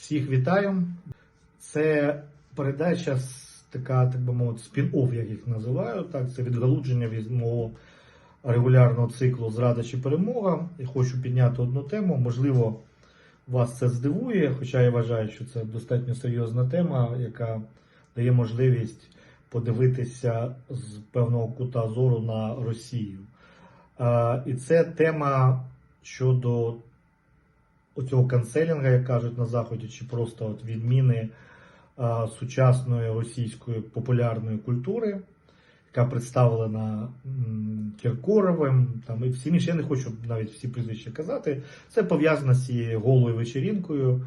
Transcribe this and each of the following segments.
Всіх вітаю. Це передача така, так би мовити, спін-офф, як їх називаю. Так, це відгалудження від мого регулярного циклу Зрада чи перемога. І хочу підняти одну тему. Можливо, вас це здивує, хоча я вважаю, що це достатньо серйозна тема, яка дає можливість подивитися з певного кута зору на Росію. І це тема щодо оцього канцелінга, як кажуть на Заході, чи просто от відміни а, сучасної російської популярної культури, яка представлена м, Кіркоровим, там і всім. Я не хочу навіть всі прізвища казати. Це пов'язано з цією голою вечерінкою,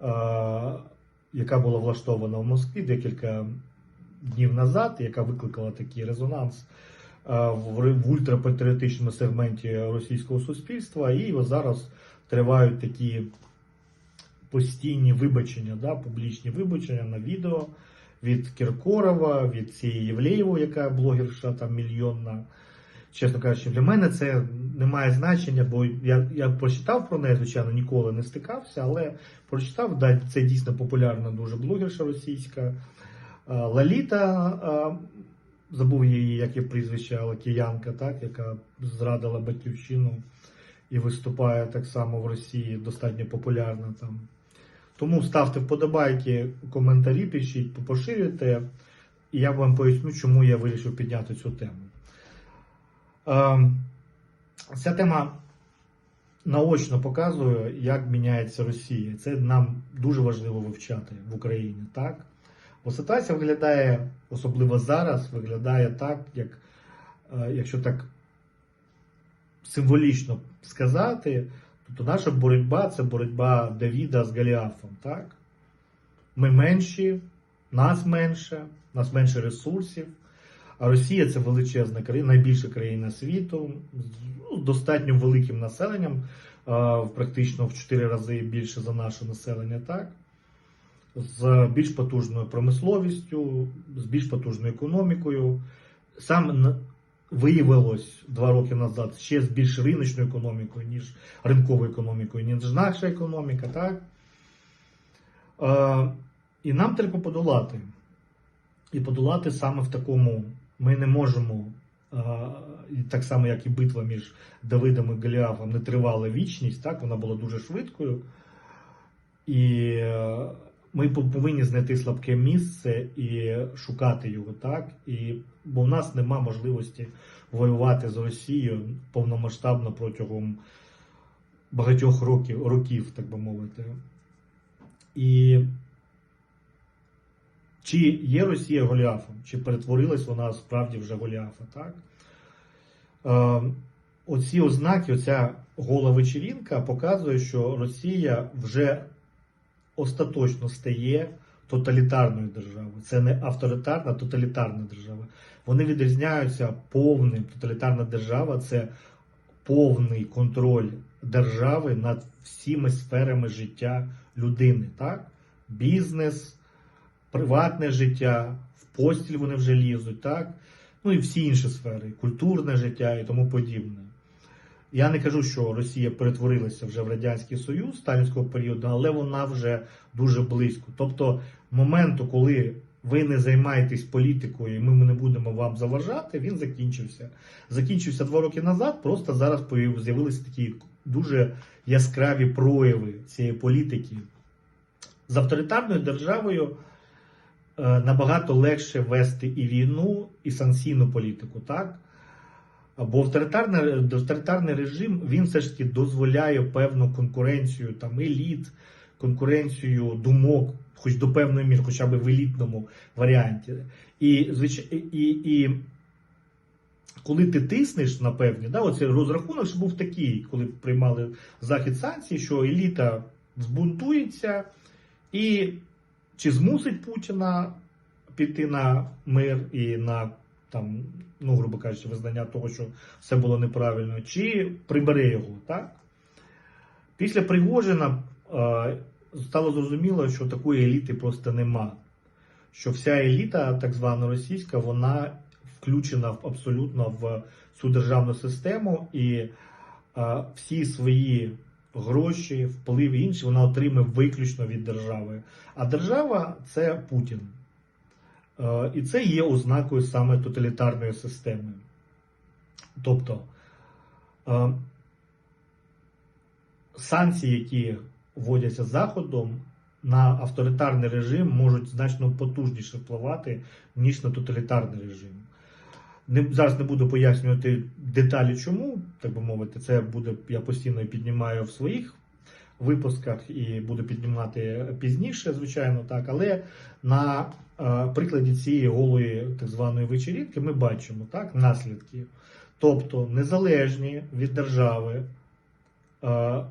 а, яка була влаштована в Москві декілька днів назад, яка викликала такий резонанс в, ультрапатріотичному сегменті російського суспільства, і зараз тривають такі постійні вибачення, да, публічні вибачення на відео від Кіркорова, від цієї Євлеєвої, яка блогерша там мільйонна. Чесно кажучи, для мене це не має значення, бо я, я прочитав про неї, звичайно, ніколи не стикався, але прочитав, да, це дійсно популярна дуже блогерша російська. Лаліта, забув її, як є прізвище, але киянка, так, яка зрадила батьківщину і виступає так само в Росії, достатньо популярна там. Тому ставте вподобайки, коментарі, пишіть, поширюйте, і я вам поясню, чому я вирішив підняти цю тему. Е, Ця тема наочно показує, як міняється Росія. Це нам дуже важливо вивчати в Україні. так? Бо ситуація виглядає, особливо зараз, виглядає так, як, е, якщо так символічно сказати, тобто наша боротьба це боротьба Давіда з Голіафом. Так? Ми менші, нас менше, нас менше ресурсів. А Росія це величезна країна, найбільша країна світу, з ну, достатньо великим населенням, практично в 4 рази більше за наше населення, так? З більш потужною промисловістю, з більш потужною економікою. Сам виявилось два роки назад ще з більш риночною економікою, ніж ринковою економікою, ніж наша економіка, так? Е, і нам треба подолати. І подолати саме в такому. Ми не можемо, так само, як і битва між Давидом і Голіафом, не тривала вічність, так? вона була дуже швидкою. І ми повинні знайти слабке місце і шукати його, так? І, бо в нас нема можливості воювати з Росією повномасштабно протягом багатьох років, років, так би мовити. І чи є Росія Голіафом, чи перетворилась вона справді вже Голіафа, так? Е, оці ознаки, оця гола вечерінка показує, що Росія вже остаточно стає тоталітарною державою. Це не авторитарна, тоталітарна держава. Вони відрізняються повним. Тоталітарна держава це повний контроль держави над всіми сферами життя людини. Так? Бізнес, приватне життя, в постіль вони вже лізуть, так? Ну і всі інші сфери, культурне життя і тому подібне. Я не кажу, що Росія перетворилася вже в Радянський Союз сталінського періоду, але вона вже дуже близько. Тобто, моменту, коли ви не займаєтесь політикою, і ми не будемо вам заважати, він закінчився. Закінчився два роки назад. Просто зараз з'явилися такі дуже яскраві прояви цієї політики. З авторитарною державою е, набагато легше вести і війну, і санкційну політику, так? Бо авторитарний, авторитарний режим він все ж таки дозволяє певну конкуренцію там еліт, конкуренцію думок, хоч до певної міри, хоча б в елітному варіанті. І, звич... і, і коли ти тиснеш на певні, да, оцей розрахунок ж був такий, коли приймали захід санкцій, що еліта збунтується і чи змусить Путіна піти на мир і на там, ну, грубо кажучи, визнання того, що все було неправильно, чи прибере його, так? Після Пригожина е, стало зрозуміло, що такої еліти просто нема. Що вся еліта, так звана російська, вона включена абсолютно в цю державну систему, і е, всі свої гроші, вплив інші вона отримує виключно від держави. А держава це Путін. Е, І це є ознакою саме тоталітарної системи. Тобто е, санкції, які вводяться Заходом, на авторитарний режим можуть значно потужніше впливати, ніж на тоталітарний режим. Зараз не буду пояснювати деталі, чому, так би мовити, це буде, я постійно піднімаю в своїх випусках і буду піднімати пізніше, звичайно, так. Але на прикладі цієї голої так званої вечірінки ми бачимо так, наслідки. Тобто незалежні від держави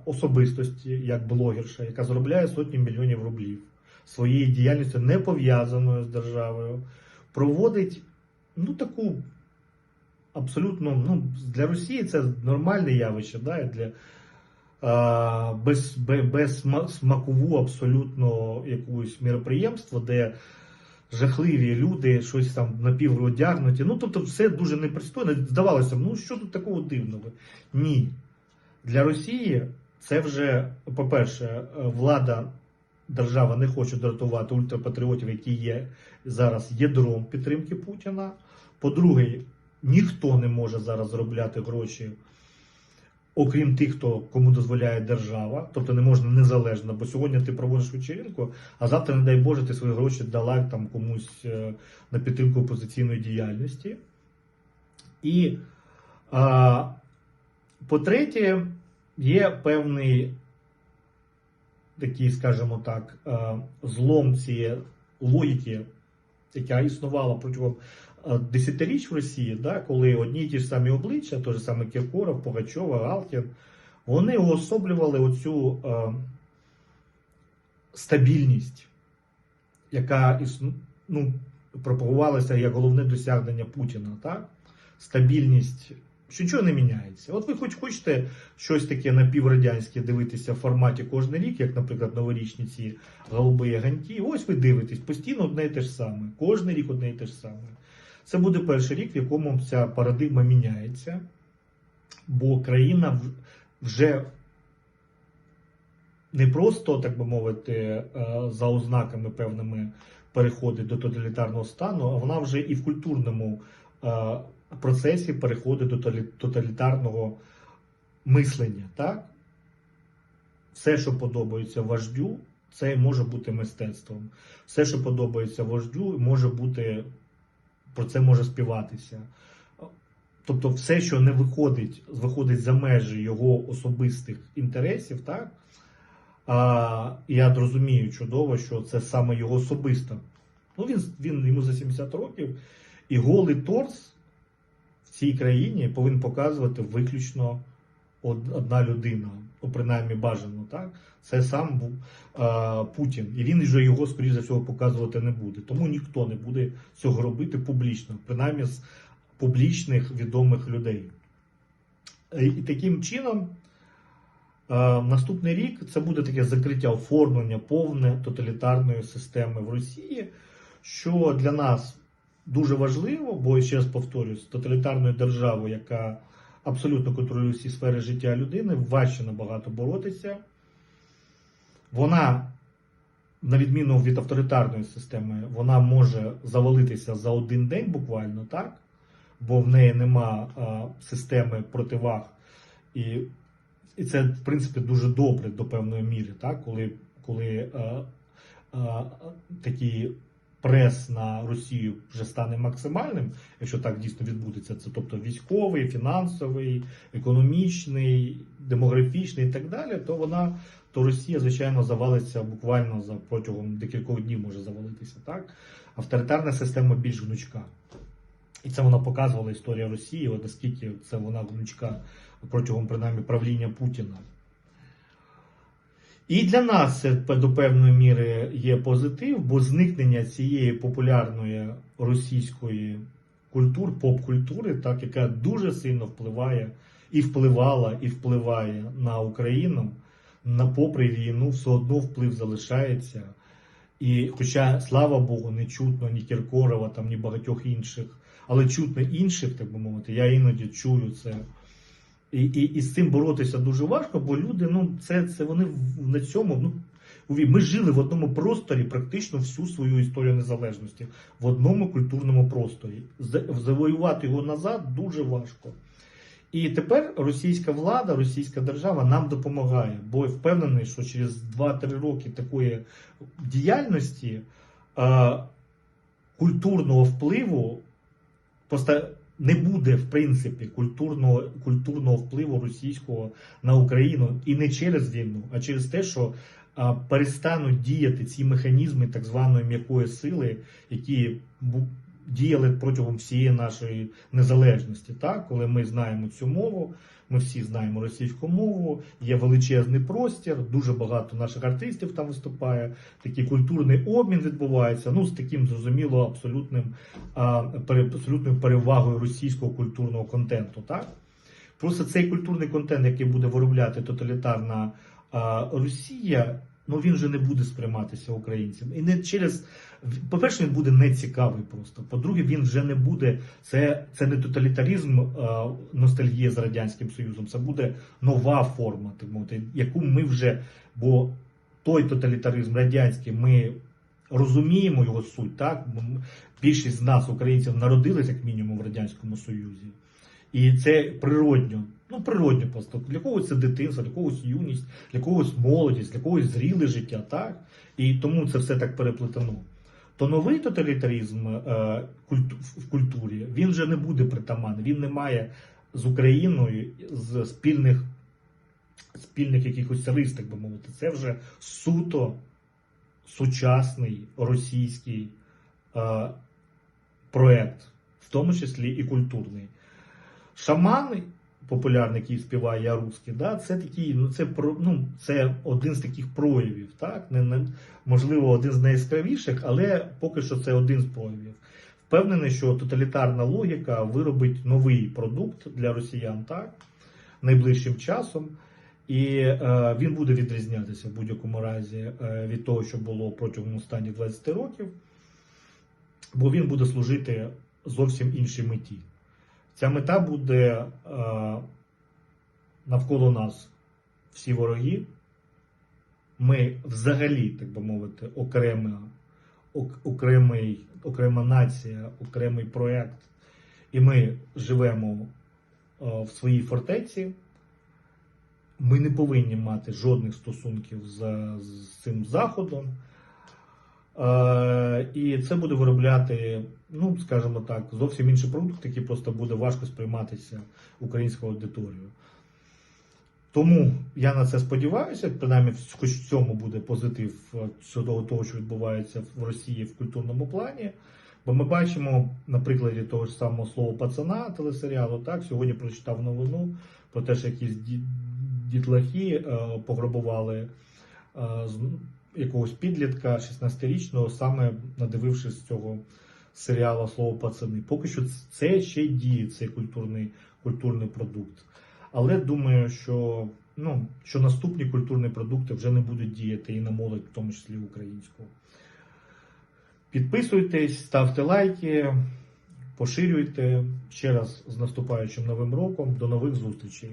особистості, як блогерша, яка заробляє сотні мільйонів рублів своєю діяльністю, не пов'язаною з державою, проводить ну, таку абсолютно ну, для Росії це нормальне явище, да, і для без, без смакову абсолютно якусь міроприємство, де жахливі люди, щось там напіводягнуті. Ну, тобто, все дуже непристойно. Здавалося, ну що тут такого дивного? Ні. Для Росії це вже, по-перше, влада, держава не хоче дратувати ультрапатріотів, які є зараз ядром підтримки Путіна. По-друге, ніхто не може зараз заробляти гроші, окрім тих, хто кому дозволяє держава, тобто не можна незалежно, бо сьогодні ти проводиш вечеринку, а завтра, не дай Боже, ти свої гроші дала там комусь е, на підтримку опозиційної діяльності. І а, по-третє, є певний такий, скажімо так, е, злом цієї логіки, яка існувала протягом е, десятиріч в Росії, да, коли одні й ті ж самі обличчя, той же саме Кіркоров, Пугачова, Галкін, вони уособлювали оцю е, стабільність, яка існу, ну, пропагувалася як головне досягнення Путіна. Так? Стабільність, що нічого не міняється. От ви хоч хочете щось таке напіврадянське дивитися в форматі кожен рік, як, наприклад, новорічні ці голуби ганті. Ось ви дивитесь постійно одне і те ж саме. Кожен рік одне і те ж саме. Це буде перший рік, в якому ця парадигма міняється, бо країна вже не просто, так би мовити, е, за ознаками певними переходить до тоталітарного стану, а вона вже і в культурному е, процесі переходить до тоталітарного мислення. Так? Все, що подобається вождю, це може бути мистецтвом. Все, що подобається вождю, може бути, про це може співатися. Тобто, все, що не виходить, виходить за межі його особистих інтересів, так? А, я розумію чудово, що це саме його особисто. Ну, він, він йому за 70 років, і голий торс цій країні повинен показувати виключно одна людина, ну, принаймні бажано, так? Це сам був а, Путін. І він вже його, скоріш за всього, показувати не буде. Тому ніхто не буде цього робити публічно, принаймні з публічних відомих людей. І таким чином. Наступний рік це буде таке закриття оформлення повне тоталітарної системи в Росії, що для нас дуже важливо, бо ще раз повторюсь, тоталітарною державою, яка абсолютно контролює всі сфери життя людини, важче набагато боротися. Вона, на відміну від авторитарної системи, вона може завалитися за один день буквально, так? Бо в неї нема а, системи противаг. І і це, в принципі, дуже добре до певної міри, так? коли, коли е, е, такий прес на Росію вже стане максимальним, якщо так дійсно відбудеться, це тобто військовий, фінансовий, економічний, демографічний і так далі, то вона, то Росія, звичайно, завалиться буквально за протягом декількох днів може завалитися. Так? Авторитарна система більш гнучка. І це вона показувала історія Росії, от наскільки це вона гнучка протягом принаймні правління Путіна. І для нас це до певної міри є позитив, бо зникнення цієї популярної російської культури, поп-культури, так, яка дуже сильно впливає і впливала, і впливає на Україну, на попри війну, все одно вплив залишається. І хоча, слава Богу, не чутно ні Кіркорова, там, ні багатьох інших, але чутно інших, так би мовити, я іноді чую це І, і, і з цим боротися дуже важко, бо люди, ну, це, це вони на цьому. Ну, ми жили в одному просторі практично всю свою історію незалежності, в одному культурному просторі. Завоювати його назад дуже важко. І тепер російська влада, російська держава нам допомагає, бо я впевнений, що через 2-3 роки такої діяльності е, культурного впливу просто не буде, в принципі, культурного, культурного впливу російського на Україну і не через війну, а через те, що перестануть діяти ці механізми так званої м'якої сили, які діяли протягом всієї нашої незалежності. Так? Коли ми знаємо цю мову, ми всі знаємо російську мову, є величезний простір, дуже багато наших артистів там виступає, такий культурний обмін відбувається. Ну, з таким зрозуміло абсолютним абсолютною перевагою російського культурного контенту. Так? Просто цей культурний контент, який буде виробляти тоталітарна Росія, ну він же не буде сприйматися українцям. І не через по-перше, він буде нецікавий просто. По-друге, він вже не буде. Це, це не тоталітаризм а, ностальгія з Радянським Союзом, це буде нова форма, так мовити, яку ми вже. Бо той тоталітаризм радянський, ми розуміємо його суть, так? Більшість з нас, українців, народились як мінімум в Радянському Союзі. І це природньо. Ну, природньо просто. Для когось це дитинство, для когось юність, для когось молодість, для когось зріле життя, так? І тому це все так переплетено. То новий тоталітаризм е, в культурі він вже не буде притаманний. Він не має з Україною з спільних, спільних якихось рис, так би мовити. Це вже суто сучасний російський е, проект, в тому числі і культурний. Шаман популярний, який співає Я русський, да, це такий, ну це про ну це один з таких проявів, так не, не можливо один з найяскравіших, але поки що це один з проявів. Впевнений, що тоталітарна логіка виробить новий продукт для росіян так найближчим часом. І е, він буде відрізнятися в будь-якому разі е, від того, що було протягом останніх 20 років, бо він буде служити зовсім іншій меті. Ця мета буде е, навколо нас всі вороги. Ми взагалі, так би мовити, окрема, окремий, окрема нація, окремий проєкт. І ми живемо е, в своїй фортеці. Ми не повинні мати жодних стосунків з, з цим заходом. Е, і це буде виробляти, ну скажімо так, зовсім інший продукт, який просто буде важко сприйматися українською аудиторією. Тому я на це сподіваюся, принаймні, хоч в цьому буде позитив е, щодо того, що відбувається в Росії в культурному плані. Бо ми бачимо на прикладі того ж самого слова пацана телесеріалу. Так, сьогодні прочитав новину про те, що якісь дітлахи е, пограбували якогось підлітка 16-річного, саме надивившись цього серіалу Слово пацани. Поки що це ще діє цей культурний, культурний продукт. Але думаю, що, ну, що наступні культурні продукти вже не будуть діяти і на молодь, в тому числі українську. Підписуйтесь, ставте лайки, поширюйте. Ще раз з наступаючим новим роком. До нових зустрічей.